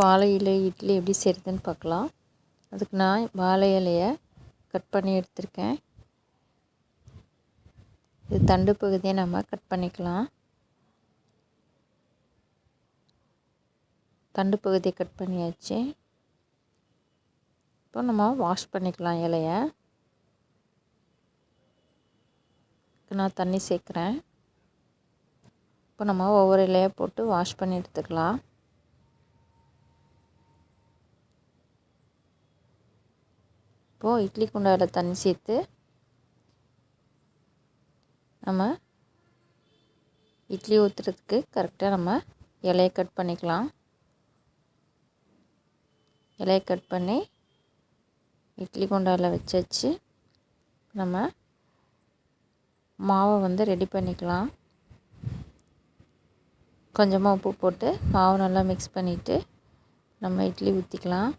வாழை இலை இட்லி எப்படி செய்கிறதுன்னு பார்க்கலாம். அதுக்கு நான் வாழை இலையை கட் பண்ணி எடுத்திருக்கேன். இது தண்டு பகுதியை நம்ம கட் பண்ணிக்கலாம். தண்டு பகுதியை கட் பண்ணியாச்சு. இப்போ நம்ம வாஷ் பண்ணிக்கலாம் இலையை. நான் தண்ணி சேர்க்குறேன். இப்போ நம்ம ஒவ்வொரு இலையை போட்டு வாஷ் பண்ணி எடுத்துக்கலாம். இப்போது இட்லி குண்டாவில் தண்ணி சேர்த்து நம்ம இட்லி ஊற்றுறதுக்கு கரெக்டாக நம்ம இலையை கட் பண்ணிக்கலாம். இலையை கட் பண்ணி இட்லி குண்டாவில் வச்சு நம்ம மாவை வந்து ரெடி பண்ணிக்கலாம். கொஞ்சமாக உப்பு போட்டு மாவு நல்லா மிக்ஸ் பண்ணிவிட்டு நம்ம இட்லி ஊற்றிக்கலாம்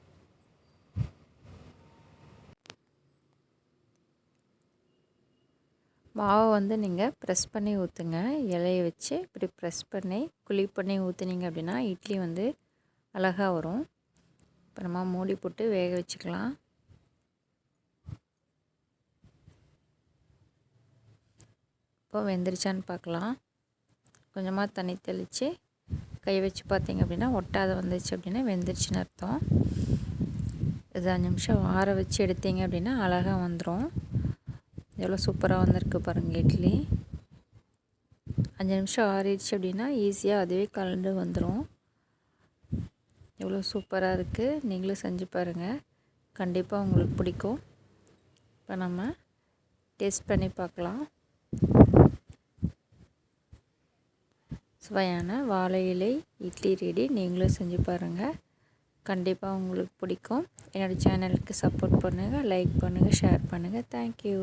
மாவை வந்து நீங்கள் ப்ரெஸ் பண்ணி ஊற்றுங்க இலையை வச்சு இப்படி ப்ரெஸ் பண்ணி குழி பண்ணி ஊற்றுனீங்க அப்படின்னா இட்லி வந்து அழகாக வரும். அப்புறமா மூடி போட்டு வேக வச்சுக்கலாம். இப்போ வெந்துருச்சான்னு பார்க்கலாம். கொஞ்சமாக தண்ணி தெளித்து கை வச்சு பார்த்தீங்க அப்படின்னா ஒட்டாத வந்துச்சு அப்படின்னா வெந்துருச்சுன்னு அர்த்தம். இது அஞ்சு நிமிஷம் ஆற வச்சு எடுத்தீங்க அப்படின்னா அழகாக வந்துடும் எவ்வளோ சூப்பராக வந்திருக்கு பாருங்கள் இட்லி. அஞ்சு நிமிஷம் ஆறிடுச்சு அப்படின்னா ஈஸியாக அதுவே கலந்து வந்துடும் எவ்வளோ சூப்பராக இருக்குது நீங்களும் செஞ்சு பாருங்கள் கண்டிப்பாக உங்களுக்கு பிடிக்கும். இப்போ நம்ம டேஸ்ட் பண்ணி பார்க்கலாம். சுவையான வாழை இலை இட்லி ரெடி நீங்களும் செஞ்சு பாருங்கள் கண்டிப்பாக உங்களுக்கு பிடிக்கும். என்னோடய சேனலுக்கு சப்போர்ட் பண்ணுங்கள் லைக் பண்ணுங்கள் ஷேர் பண்ணுங்கள் தேங்க்யூ